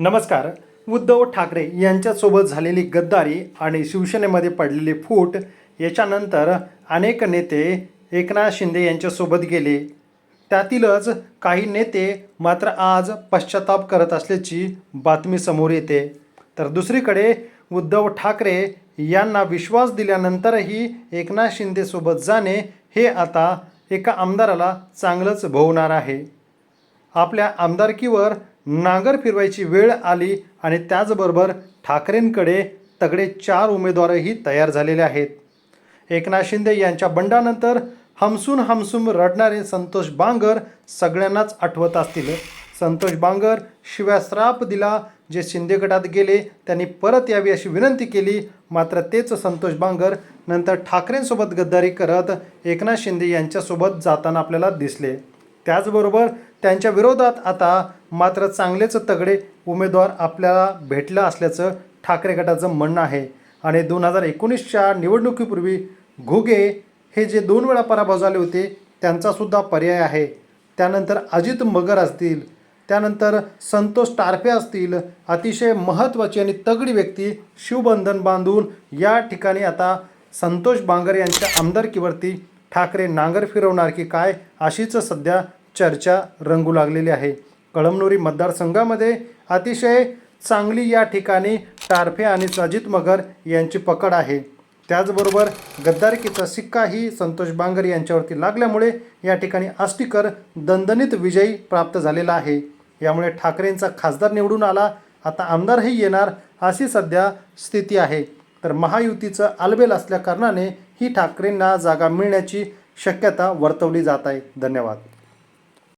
नमस्कार. उद्धव ठाकरे यांच्यासोबत झालेली गद्दारी आणि शिवसेनेमध्ये पडलेली फूट याच्यानंतर अनेक नेते एकनाथ शिंदे यांच्यासोबत गेले. त्यातीलच काही नेते मात्र आज पश्चाताप करत असल्याची बातमी समोर येते. तर दुसरीकडे उद्धव ठाकरे यांना विश्वास दिल्यानंतरही एकनाथ शिंदेसोबत जाणे हे आता एका आमदाराला चांगलंच भोवणार आहे. आपल्या आमदारकीवर नांगर फिरवायची वेळ आली आणि त्याचबरोबर ठाकरेंकडे तगडे चार उमेदवारही तयार झालेले आहेत. एकनाथ शिंदे यांच्या बंडानंतर हमसून हमसून रडणारे संतोष बांगर सगळ्यांनाच आठवत असतील. संतोष बांगर शिव्या श्राप दिला जे शिंदे गटात गेले त्यांनी परत यावी अशी विनंती केली. मात्र तेच संतोष बांगर नंतर ठाकरेंसोबत गद्दारी करत एकनाथ शिंदे यांच्यासोबत जाताना आपल्याला दिसले. त्याचबरोबर त्यांच्या विरोधात आता मात्र चांगलेच तगडे उमेदवार आपल्याला भेटलं असल्याचं ठाकरे गटाचं म्हणणं आहे. आणि दोन हजार एकोणीसच्या निवडणुकीपूर्वी घुगे हे जे दोन वेळा पराभव झाले होते त्यांचासुद्धा पर्याय आहे. त्यानंतर अजित मगर असतील त्यानंतर संतोष टारफे असतील अतिशय महत्त्वाची आणि तगडी व्यक्ती शिवबंधन बांधून या ठिकाणी आता संतोष बांगर यांच्या आमदारकीवरती ठाकरे नांगर फिरवणार की काय अशीच सध्या चर्चा रंगू लागलेली आहे. कळमनुरी मतदारसंघामध्ये अतिशय चांगली या ठिकाणी टारफे आणि अजित मगर यांची पकड आहे. त्याचबरोबर गद्दारकीचा सिक्काही संतोष बांगर यांच्यावरती लागल्यामुळे या ठिकाणी आष्टीकर दणदणीत विजयी प्राप्त झालेला आहे. यामुळे ठाकरेंचा खासदार निवडून आला. आता आमदारही येणार अशी सध्या स्थिती आहे. तर महायुतीचं आलबेल असल्या कारणाने ही ठाकरेंना जागा मिळण्याची शक्यता वर्तवली जात आहे. धन्यवाद.